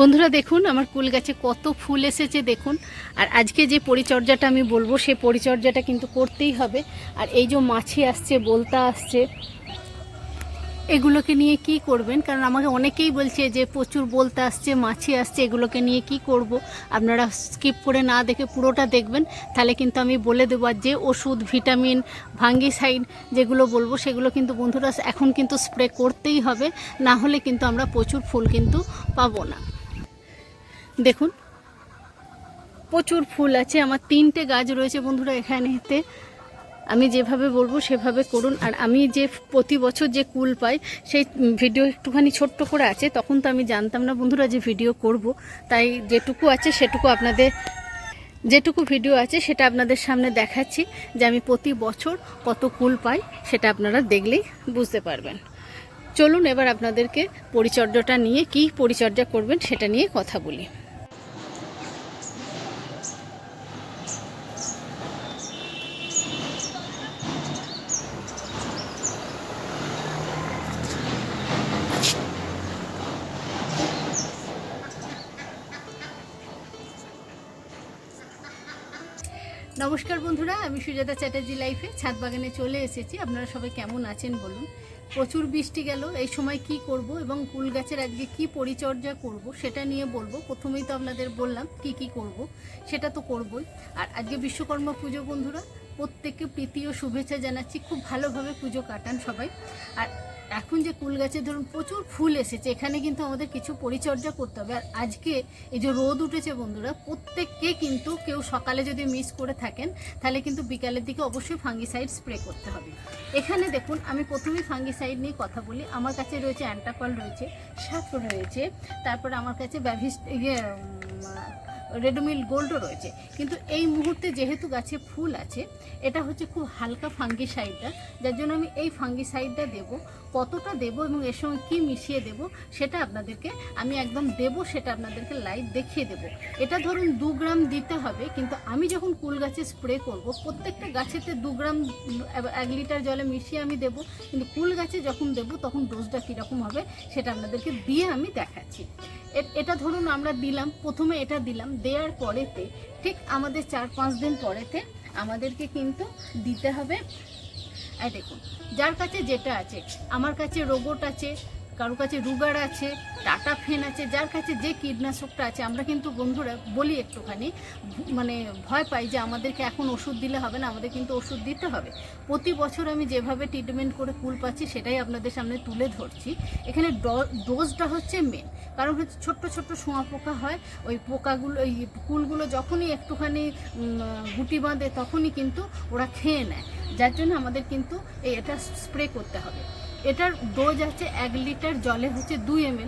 বন্ধুরা দেখুন, আমার কুল গাছে কত ফুল এসেছে দেখুন। আর আজকে যে পরিচর্যাটা আমি বলব সেই পরিচর্যাটা কিন্তু করতেই হবে। আর এই যে মাছি আসছে, বলতা আসছে, এগুলোকে নিয়ে কি করবেন? কারণ আমাকে অনেকেই বলছে যে, প্রচুর বলতে আসছে, মাছি আসছে, এগুলোকে নিয়ে কি করব? আপনারা স্কিপ করে না দেখে পুরোটা দেখবেন। তাহলে কিন্তু আমি বলে দেবো, আর যে ওষুধ, ভিটামিন ভাঙ্গিসাইড যেগুলো বলব, সেগুলো কিন্তু বন্ধুরা এখন কিন্তু স্প্রে করতেই হবে। না হলে কিন্তু আমরা প্রচুর ফুল কিন্তু পাবো না। দেখুন। প্রচুর ফুল আছে, আমার তিনটে গাছ রয়েছে বন্ধুরা এখানেতে আমি যেভাবে বলব সেভাবে করুন। আর আমি যে প্রতি বছর যে কুল পাই, সেই ভিডিও একটুখানি ছোট্ট করে আছে, তখন তো আমি জানতাম না বন্ধুরা যে ভিডিও করব। তাই যেটুকু আছে সেটুকু আপনাদের, যেটুকু ভিডিও আছে সেটা আপনাদের সামনে দেখাচ্ছি, যে আমি প্রতি বছর কত কুল পাই, সেটা আপনারা দেখলেই বুঝতে পারবেন। চলুন এবার আপনাদেরকে পরিচর্যাটা নিয়ে, কি পরিচর্যা করবেন সেটা নিয়ে কথা বলি। নমস্কার বন্ধুরা, আমি সুজাতা চ্যাটার্জি লাইফে ছাদ বাগানে চলে এসেছি। আপনারা সবাই কেমন আছেন বলুন? প্রচুর বৃষ্টি গেল, এই সময় কি করব এবং কুল গাছের আজকে কি পরিচর্যা করব সেটা নিয়ে বলব। প্রথমেই তো আপনাদের বললাম কি কি করব, সেটা তো করবই। আর আজকে বিশ্বকর্মা পুজো বন্ধুরা, প্রত্যেককে প্রীতি ও শুভেচ্ছা জানাচ্ছি। খুব ভালোভাবে পুজো কাটান সবাই। আর এখন যে কুল গাছে ধরুন প্রচুর ফুল এসেছে, এখানে কিন্তু আমাদের কিছু পরিচর্যা করতে হবে। আর আজকে এই যে রোদ উঠেছে বন্ধুরা, প্রত্যেককে কিন্তু কেউ সকালে যদি মিস করে থাকেন, তাহলে কিন্তু বিকালের দিকে অবশ্যই ফাঙ্গিসাইড স্প্রে করতে হবে। এখানে দেখুন, আমি প্রথমেই ফাঙ্গিসাইড নিয়ে কথা বলি। আমার কাছে রয়েছে অ্যান্টাকল রয়েছে সাপ রয়েছে, তারপরে আমার কাছে ব্যাভিস ইয়ে রেডমিল গোল্ডও রয়েছে। কিন্তু এই মুহূর্তে যেহেতু গাছে ফুল আছে, এটা হচ্ছে খুব হালকা ফাঙ্গিসাইডটা, যার জন্য আমি এই ফাঙ্গিসাইডটা দেব। কতটা দেব এবং এর সঙ্গে কী মিশিয়ে দেব, সেটা আপনাদেরকে, আমি একদম দেব সেটা আপনাদেরকে লাইভ দেখিয়ে দেব। এটা ধরুন দু গ্রাম দিতে হবে, কিন্তু আমি যখন কুল গাছে স্প্রে করব, প্রত্যেকটা গাছেতে দু গ্রাম, এক লিটার জলে মিশিয়ে আমি দেব, কিন্তু কুল গাছে যখন দেব, তখন ডোজটা কীরকম হবে, সেটা আপনাদেরকে দিয়ে আমি দেখাচ্ছি। এটা ধরুন আমরা দিলাম, প্রথমে এটা দিলাম, দেওয়ার পরেতে, ঠিক আমাদের চার পাঁচ দিন পরেতে, আমাদেরকে কিন্তু দিতে হবে এই দেখুন, যার কাছে যেটা আছে, আমার কাছে রোবট আছে, কারও কাছে রুগার আছে, টাটা ফেন আছে, যার কাছে যে কীটনাশকটা আছে, আমরা কিন্তু বন্ধুরা বলি একটুখানি মানে ভয় পাই যে আমাদেরকে এখন ওষুধ দিলে হবে না, আমাদের কিন্তু ওষুধ দিতে হবে। প্রতি বছর আমি যেভাবে ট্রিটমেন্ট করে কুল পাচ্ছি, সেটাই আপনাদের সামনে তুলে ধরছি। এখানে ডোজটা হচ্ছে মেন কারণ হচ্ছে ছোট্ট ছোট্ট শোঁয়া পোকা হয়, ওই পোকাগুলো, ওই কুলগুলো যখনই একটুখানি গুটি বাঁধে, তখনই কিন্তু ওরা খেয়ে নেয়। যার জন্য আমাদের কিন্তু এই এটা স্প্রে করতে হবে। এটার ডোজ আছে এক লিটার জলে হচ্ছে দুই এম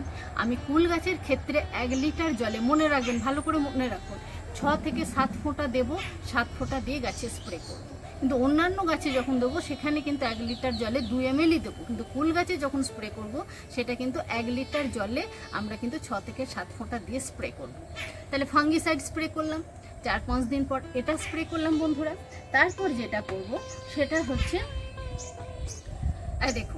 আমি কুল গাছের ক্ষেত্রে এক লিটার জলে, মনে রাখবেন, ভালো করে মনে রাখুন, ছ থেকে সাত ফোঁটা দেবো, সাত ফোঁটা দিয়ে গাছে স্প্রে করব। কিন্তু অন্যান্য গাছে যখন দেবো, সেখানে কিন্তু এক লিটার জলে দুই এম এলই দেবো। কিন্তু কুল গাছে যখন স্প্রে করব, সেটা কিন্তু এক লিটার জলে আমরা কিন্তু ছ থেকে সাত ফোঁটা দিয়ে স্প্রে করব। তাহলে ফাঙ্গিসাইড স্প্রে করলাম। চার পাঁচ দিন পর এটা স্প্রে করলাম বন্ধুরা। তারপর যেটা করব সেটা হচ্ছে দেখুন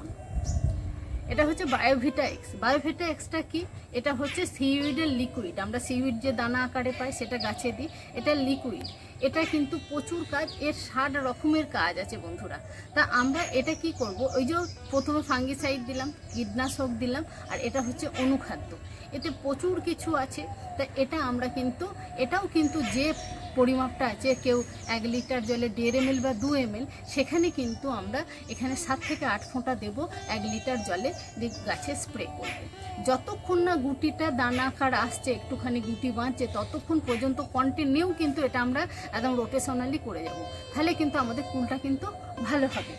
এটা হচ্ছে বায়োভিটা এক্স বায়োভিটা এক্সটা কি? এটা হচ্ছে সিউইডের লিকুইড আমরা সিউইড যে দানা আকারে পাই, সেটা গাছে দিই। এটা লিকুইড এটা কিন্তু প্রচুর কাজ, এর ষাট রকমের কাজ আছে বন্ধুরা। তা আমরা এটা কি করব? ওই যে প্রথমে ফাঙ্গিসাইড দিলাম, কীটনাশক দিলাম, আর এটা হচ্ছে অনুখাদ্য। এতে প্রচুর কিছু আছে। তা এটা আমরা কিন্তু, এটাও কিন্তু যে পরিমাপটা আছে, কেউ এক লিটার জলে দেড় এম বা দু এম সেখানে কিন্তু আমরা এখানে সাত থেকে আট ফোঁটা দেব এক লিটার জলে গাছে স্প্রে করব। যতক্ষণ না গুটিটা দানা আকার আসছে, একটুখানি গুটি বাঁচছে, ততক্ষণ পর্যন্ত কন্টিনিউ কিন্তু এটা আমরা একদম রোটেশনালি করে যাব। তাহলে কিন্তু আমাদের কুলটা কিন্তু ভালো হবে।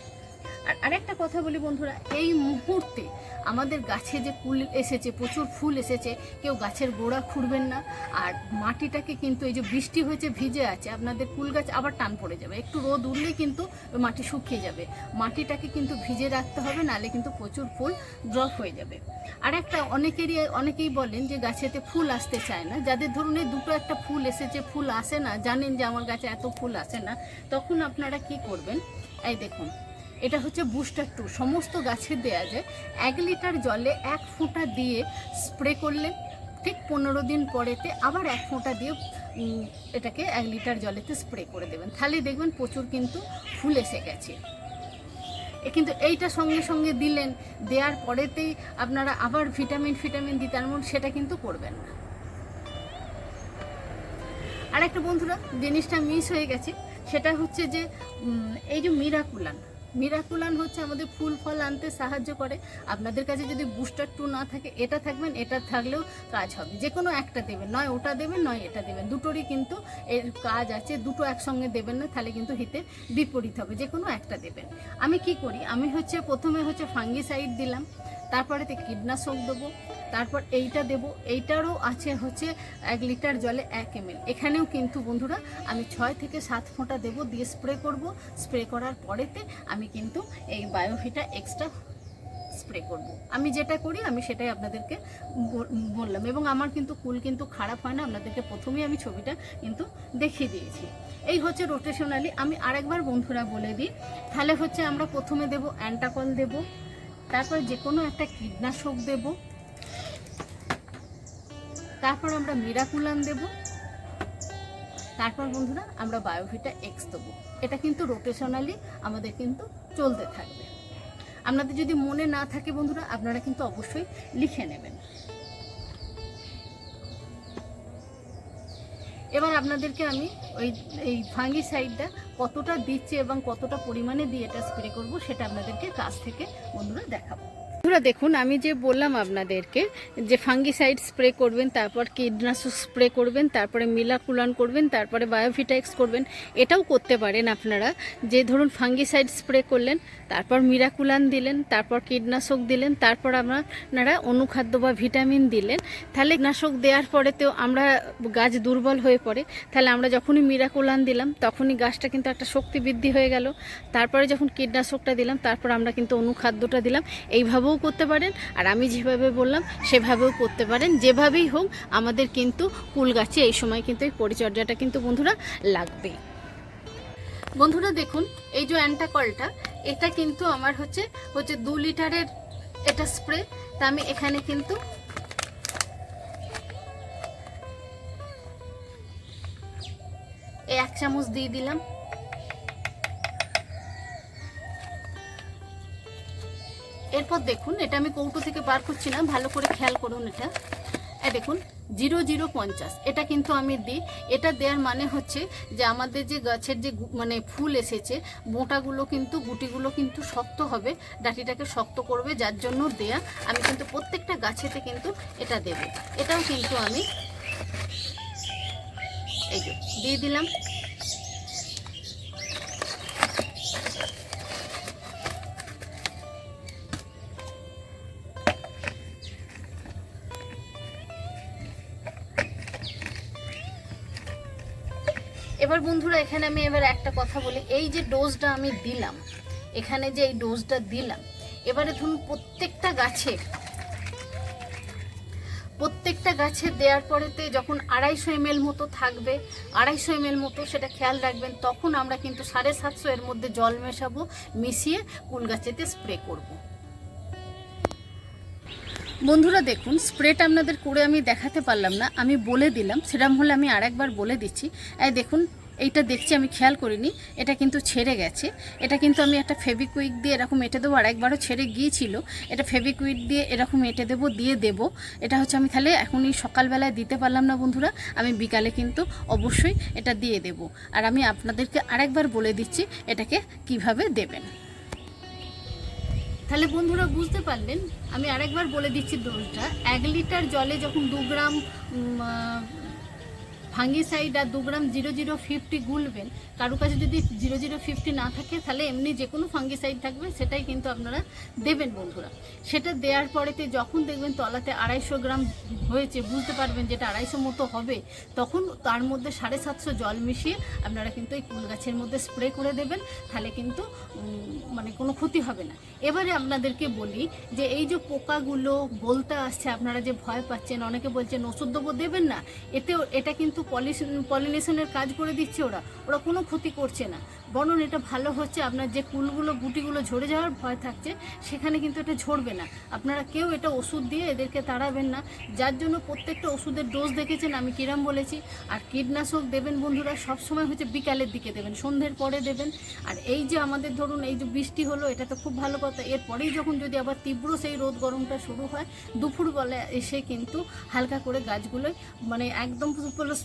আর আরেকটা কথা বলি বন্ধুরা, এই মুহূর্তে আমাদের গাছে যে ফুল এসেছে, প্রচুর ফুল এসেছে, কেউ গাছের গোড়া খুঁড়বেন না, আর মাটিটাকে কিন্তু এই যে বৃষ্টি হয়েছে, ভিজে আছে, আপনাদের ফুল গাছ আবার টান পড়ে যাবে। একটু রোদ উঠলেই কিন্তু মাটি শুকিয়ে যাবে। মাটিটাকে কিন্তু ভিজে রাখতে হবে, নাহলে কিন্তু প্রচুর ফুল ড্রপ হয়ে যাবে। আর একটা অনেকেরই, অনেকেই বলেন যে গাছেতে ফুল আসতে চায় না। যাদের ধরুন এই দুটো একটা ফুল এসেছে, ফুল আসে না, জানেন যে আমার গাছে এত ফুল আসে না, তখন আপনারা কি করবেন? এই দেখুন এটা হচ্ছে বুস্টার টু সমস্ত গাছে দেয়া যায়। এক লিটার জলে এক ফোঁটা দিয়ে স্প্রে করলে ঠিক পনেরো দিন পরেতে আবার এক ফোঁটা দিয়ে এটাকে এক লিটার জলেতে স্প্রে করে দেবেন। তাহলে দেখবেন প্রচুর কিন্তু ফুল এসে গেছে। কিন্তু এইটা সঙ্গে সঙ্গে দিলেন, দেওয়ার পরেতেই আপনারা আবার ভিটামিন ফিটামিন দিতে আরম্ভ সেটা কিন্তু করবেন না। আর একটা বন্ধুরা, জিনিসটা মিস হয়ে গেছে, সেটা হচ্ছে যে এই যে মিরাকুলান মিরাকুলান হচ্ছে আমাদের ফুল ফল আনতে সাহায্য করে। আপনাদের কাছে যদি বুস্টার টু না থাকে, এটা থাকবেন, এটা থাকলেও কাজ হবে। যে কোনো একটা দেবেন, নয় ওটা দেবেন, নয় এটা দেবেন। দুটোরই কিন্তু এর কাজ আছে, দুটো একসঙ্গে দেবেন না, তাহলে কিন্তু হিতে বিপরীত হবে, যে কোনো একটা দেবেন। আমি কি করি? আমি হচ্ছে প্রথমে হচ্ছে ফাঙ্গিসাইড দিলাম। তারপরে কীটনাশক দেবো, তারপর এইটা দেব, এইটারও আছে হচ্ছে এক লিটার জলে এক এমএল। এখানেও কিন্তু বন্ধুরা আমি ছয় থেকে সাত ফোঁটা দেব দিয়ে স্প্রে করব। স্প্রে করার পরেতে আমি কিন্তু এই বায়োভিটা এক্সট্রা স্প্রে করব। আমি যেটা করি, আমি সেটাই আপনাদেরকে বললাম এবং আমার কিন্তু কুল কিন্তু খারাপ হয় না, আপনাদেরকে প্রথমেই আমি ছবিটা কিন্তু দেখিয়ে দিয়েছি। এই হচ্ছে রোটেশনালি আমি আরেকবার বন্ধুরা বলে দিই, তাহলে হচ্ছে আমরা প্রথমে দেব অ্যান্টাকল দেব তারপর যে কোনো একটা কীটনাশক দেব। তারপর আমরা মিরাকুলান দেব। তারপর বন্ধুরা আমরা বায়োভিটা এক্স দেবো। এটা কিন্তু রোটেশনালি আমাদের কিন্তু চলতে থাকবে। আপনাদের যদি মনে না থাকে বন্ধুরা, আপনারা কিন্তু অবশ্যই লিখে নেবেন। এবার আপনাদেরকে আমি ওই, এই ফাঙ্গিসাইডটা কতটা দিচ্ছে এবং কতটা পরিমাণে দিয়ে এটা স্প্রে করব সেটা আপনাদেরকে কাছ থেকে বন্ধুরা দেখাবো। বন্ধুরা, দেখুন, আমি যে বললাম আপনাদেরকে যে ফাঙ্গিসাইড স্প্রে করবেন, তারপর কীটনাশক স্প্রে করবেন, তারপরে মিলাকুলান করবেন, তারপরে বায়োভিটাক্স করবেন, এটাও করতে পারেন আপনারা। যে ধরুন ফাঙ্গিসাইড স্প্রে করলেন, তারপর মিরাকুলান দিলেন, তারপর কীটনাশক দিলেন, তারপর আপনারা অনুখাদ্য বা ভিটামিন দিলেন, তাহলে কীটনাশক দেওয়ার পরেতেও আমরা গাছ দুর্বল হয়ে পড়ে, তাহলে আমরা যখনই মিরাকুলান দিলাম, তখনই গাছটা কিন্তু একটা শক্তি বৃদ্ধি হয়ে গেল। তারপরে যখন কীটনাশকটা দিলাম, তারপর আমরা কিন্তু অনুখাদ্যটা দিলাম। এইভাবেও করতে পারেন, আর আমি যেভাবে বললাম, সেভাবেও করতে পারেন, যেভাবেই হোক, আমাদের কিন্তু কুল গাছে এই সময় কিন্তু এই পরিচর্যাটা কিন্তু বন্ধুরা লাগবেই বন্ধুরা দেখুন, এই যে অ্যান্টাকলটা, এটা কিন্তু আমার হচ্ছে হচ্ছে দু লিটারের এটা স্প্রে, তা আমি এখানে কিন্তু এক চামচ দিয়ে দিলাম। এরপর দেখুন, এটা আমি কৌটো থেকে বার করছি না, ভালো করে খেয়াল করুন এটা। এ দেখুন, জিরো জিরো পঞ্চাশ, এটা কিন্তু আমি দিই। এটা দেওয়ার মানে হচ্ছে যে আমাদের যে গাছের যে মানে ফুল এসেছে বোঁটাগুলো কিন্তু, গুটিগুলো কিন্তু শক্ত হবে, ডাটিটাকে শক্ত করবে, যার জন্য দেয়া। আমি কিন্তু প্রত্যেকটা গাছেতে কিন্তু এটা দেব। এটাও কিন্তু আমি এই যে দিয়ে দিলাম। এবার বন্ধুরা, এখানে আমি এবার একটা কথা বলি। এই যে ডোজটা আমি দিলাম, এখানে যে এই ডোজটা দিলাম, এবারে ধরুন প্রত্যেকটা গাছে প্রত্যেকটা গাছে দেওয়ার পরেতে যখন আড়াইশো এমএল মতো থাকবে, আড়াইশো এমএল মতো সেটা খেয়াল রাখবেন, তখন আমরা কিন্তু সাড়ে সাতশো এর মধ্যে জল মেশাবো, মিশিয়ে কুল গাছেতে স্প্রে করব। বন্ধুরা দেখুন, স্প্রেটা আপনাদের করে আমি দেখাতে পারলাম না, আমি বলে দিলাম সেরকম হলে আমি আরেকবার বলে দিচ্ছি। এই দেখুন এইটা দেখছি, আমি খেয়াল করিনি। এটা কিন্তু ছেড়ে গেছে। এটা কিন্তু আমি একটা ফেবিকুইক দিয়ে এরকম এঁটে দেবো, আর একবারও ছেড়ে গিয়েছিল। এটা ফেবিকুইক দিয়ে এরকম এঁটে দেবো, দিয়ে দেব। এটা হচ্ছে আমি তাহলে এখনই সকালবেলায় দিতে পারলাম না বন্ধুরা। আমি বিকালে কিন্তু অবশ্যই এটা দিয়ে দেব। আর আমি আপনাদেরকে আরেকবার বলে দিচ্ছি, এটাকে কীভাবে দেবেন। তাহলে বন্ধুরা বুঝতে পারলেন, আমি আরেকবার বলে দিচ্ছি ডোজটা। এক লিটার জলে যখন দু গ্রাম ফাঙ্গিসাইড আর দু গ্রাম জিরো জিরো ফিফটি গুলবেন। কারও কাছে যদি জিরো জিরো ফিফটি না থাকে, তাহলে এমনি যে কোনো ফাঙ্গিসাইড থাকবে, সেটাই কিন্তু আপনারা দেবেন বন্ধুরা। সেটা দেওয়ার পরেতে যখন দেখবেন তলাতে আড়াইশো গ্রাম হয়েছে, বুঝতে পারবেন যেটা আড়াইশো মতো হবে, তখন তার মধ্যে সাড়ে সাতশো জল মিশিয়ে আপনারা কিন্তু এই কুল গাছের মধ্যে স্প্রে করে দেবেন, তাহলে কিন্তু মানে কোনো ক্ষতি হবে না। এবারে আপনাদেরকে বলি যে এই যে পোকাগুলো, বলতে আসছে, আপনারা যে ভয় পাচ্ছেন, অনেকে বলছেন, ওষুধ দেবো, দেবেন না। এতেও, এটা কিন্তু পলিনেশনের কাজ করে দিচ্ছে ওরা। ওরা কোনো ক্ষতি করছে না। বরং এটা ভালো হচ্ছে, আপনার যে কুলগুলো, গুটিগুলো ঝরে যাওয়ার ভয় থাকছে, সেখানে কিন্তু এটা ঝরবে না। আপনারা কেউ এটা ওষুধ দিয়ে এদেরকে তাড়াবেন না। যার জন্য প্রত্যেকটা ওষুধের ডোজ দেখেছেন, আমি কিরাম বলেছি। আর কীটনাশক দেবেন বন্ধুরা, সব সময় হচ্ছে বিকালের দিকে দেবেন, সন্ধ্যের পরে দেবেন। আর এই যে আমাদের ধরুন, এই যে বৃষ্টি হলো, এটা তো খুব ভালো কথা। এরপরেই যখন যদি আবার তীব্র সেই রোদ গরমটা শুরু হয়, দুপুরবেলা এসে কিন্তু হালকা করে গাছগুলোয় মানে একদম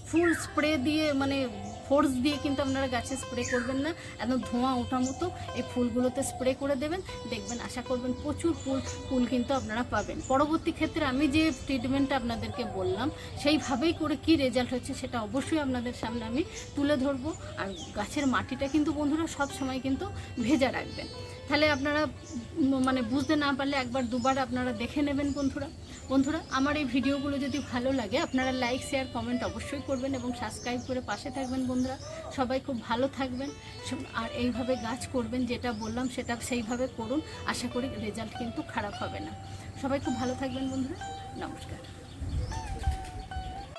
ফুল স্প্রে দিয়ে মানে ফোর্স দিয়ে কিন্তু আপনারা গাছে স্প্রে করবেন না। একদম ধোঁয়া ওঠা মতো এই ফুলগুলোতে স্প্রে করে দেবেন। দেখবেন, আশা করবেন প্রচুর ফুল ফুল কিন্তু আপনারা পাবেন। পরবর্তী ক্ষেত্রে আমি যে ট্রিটমেন্টটা আপনাদেরকে বললাম, সেইভাবেই করে কি রেজাল্ট হচ্ছে সেটা অবশ্যই আপনাদের সামনে আমি তুলে ধরবো। আর গাছের মাটিটা কিন্তু বন্ধুরা সব সময় কিন্তু ভেজা রাখবেন। তাহলে আপনারা মানে বুঝতে না পারলে একবার দুবার আপনারা দেখে নেবেন বন্ধুরা। বন্ধুরা, আমার এই ভিডিওগুলো যদি ভালো লাগে, আপনারা লাইক শেয়ার কমেন্ট অবশ্যই করবেন এবং সাবস্ক্রাইব করে পাশে থাকবেন বন্ধুরা। সবাই খুব ভালো থাকবেন। আর এইভাবে গাছ করবেন, যেটা বললাম সেটা সেইভাবে করুন। আশা করি রেজাল্ট কিন্তু খারাপ হবে না। সবাই খুব ভালো থাকবেন বন্ধুরা। নমস্কার।